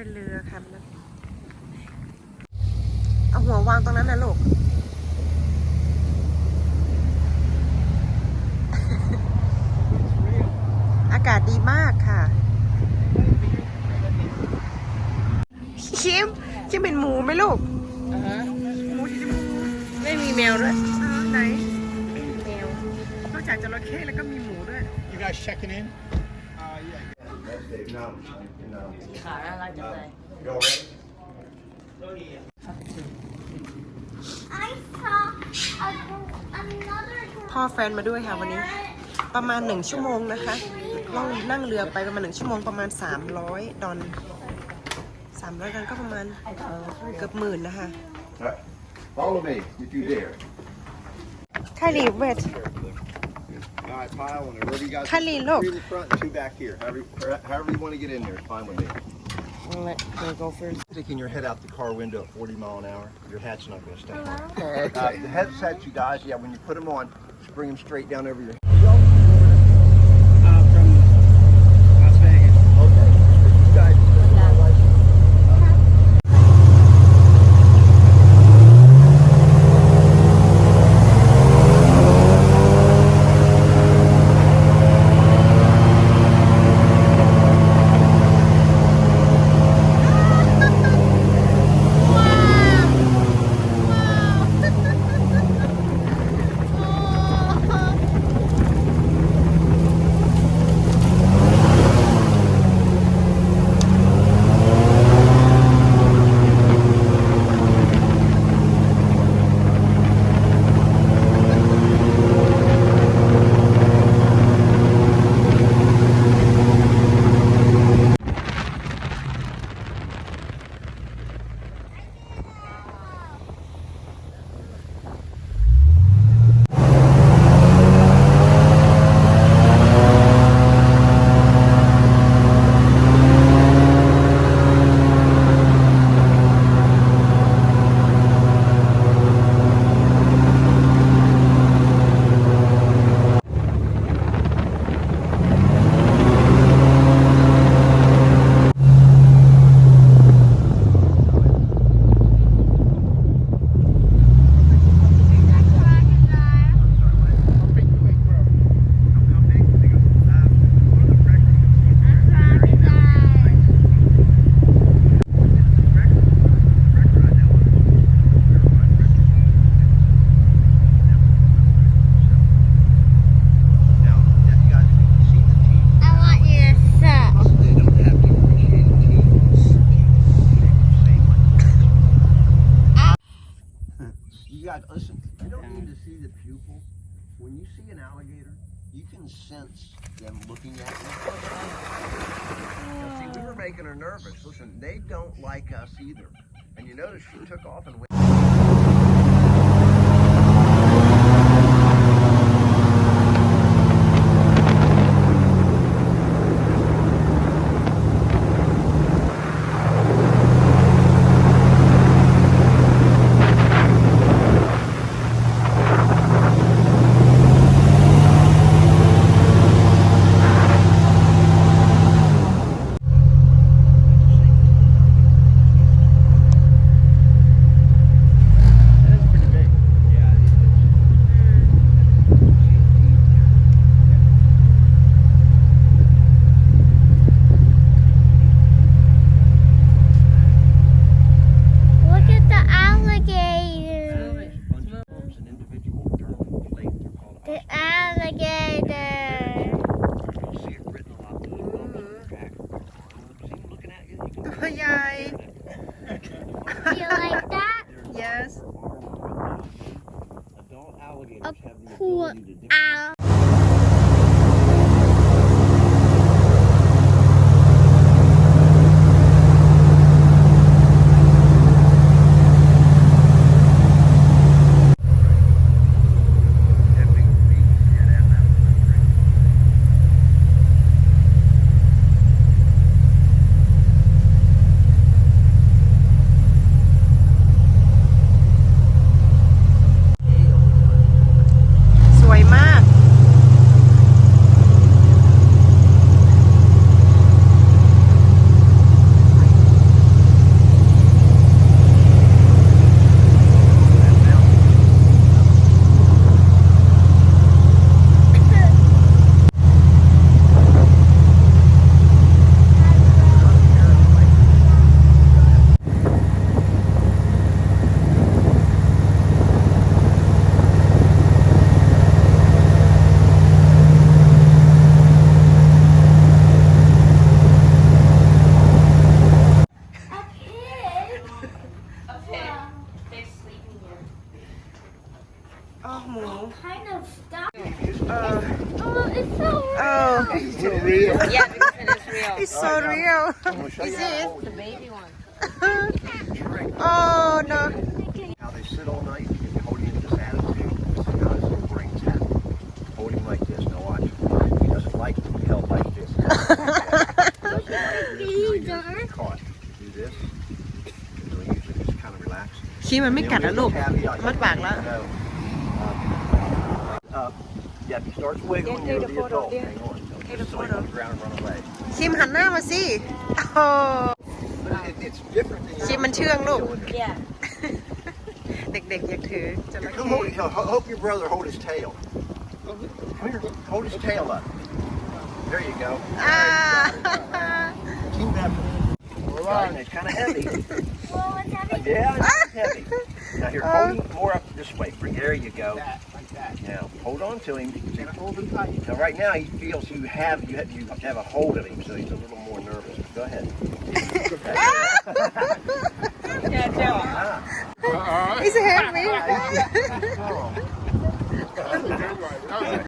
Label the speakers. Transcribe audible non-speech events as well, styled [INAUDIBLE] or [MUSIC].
Speaker 1: เป็นเรือค่ะมันเอาหัววางตรงนั้นนะลูกอากาศดีมากค่ะคิมคิมเป็นหมูไหมลูกหมูสีชมพู
Speaker 2: ไม่มีแมวด้วย
Speaker 1: เออไหน
Speaker 2: แมวน
Speaker 1: อกจากจระเข้แล้วก็มีหมูด้วย
Speaker 3: You guys checking in?
Speaker 4: Uh, yeah. That's Dave. No, no.
Speaker 2: ขาน่ารักจังเลย
Speaker 4: You all right?
Speaker 5: I saw a, another
Speaker 1: พ่อแฟนมาด้วยค่ะวันนี้ ประมาณหนึ่งชั่วโมงนะคะล่องนั่งเรือไปประมาณหนึ่งชั่วโมงประมาณ 300 ดอล300ดอลก็ประมาณเอ่อเกือบหมื่นนะคะ
Speaker 4: All right. Follow me if you dare.
Speaker 1: คาลีเวท
Speaker 4: All right, pile and wherever you guys.
Speaker 1: Kali, look.
Speaker 4: Three in the front and two back here. However, however you want to get in there, it's fine with me.
Speaker 1: let me go first
Speaker 4: Sticking your head out the car window at 40 mile an hour, your hat's not going to stay on. Uh, the headsets, you guys, yeah, when you put them on, just bring them straight down over your.
Speaker 3: Uh,
Speaker 4: Guys, listen, you don't need to see the pupil. When you see an alligator, you can sense them looking at you. Now, see, we were making her nervous. Listen, they don't like us either. And you notice she took off and went.
Speaker 5: Oh,
Speaker 4: Mom. kind
Speaker 5: of
Speaker 4: dark. Uh, oh, it's so real. Oh.
Speaker 5: It's so
Speaker 4: real.
Speaker 2: yeah, because it is
Speaker 1: so
Speaker 4: oh, real.
Speaker 1: Is it?
Speaker 4: It's
Speaker 2: the baby one.
Speaker 1: oh, no.
Speaker 4: How they sit all night and holding in this attitude because their brain's happy. Hold him like this. no! watch. He doesn't like to be held like this. Khi mà mít cả đã lụp, mất bạc lắm this. So he usually just kind of relax.
Speaker 1: ขี้มันไม่กัดนะลูก มัดปากแล้ว
Speaker 4: Uh, yeah, if he starts wiggling, you're the adult. Hang on. Don't just so he on the ground and run away.
Speaker 1: คิมหันหน้ามาสิโอ้
Speaker 4: But it, it's different than
Speaker 1: คิมมันเชื่องลูก
Speaker 2: Yeah.
Speaker 1: เด็กๆอยากถือจระ
Speaker 4: Come
Speaker 1: เข้
Speaker 4: hold, you know, ho- hope your brother hold his tail. Come here, hold his tail up. There you go.
Speaker 1: อ่า
Speaker 4: Keep that. Right, [LAUGHS] it's kind of heavy.
Speaker 5: Well, what's happening?
Speaker 4: Yeah, it's [LAUGHS] heavy. Now here, hold him more up this way. Bring, there you go.
Speaker 3: Like that.
Speaker 4: Now hold on to him. Hold him tight. Now right now he feels you have you have you have a hold of him, so he's a little more nervous. Go ahead.
Speaker 2: Yeah, Joe.
Speaker 4: Ah.
Speaker 1: It's heavy
Speaker 4: Oh.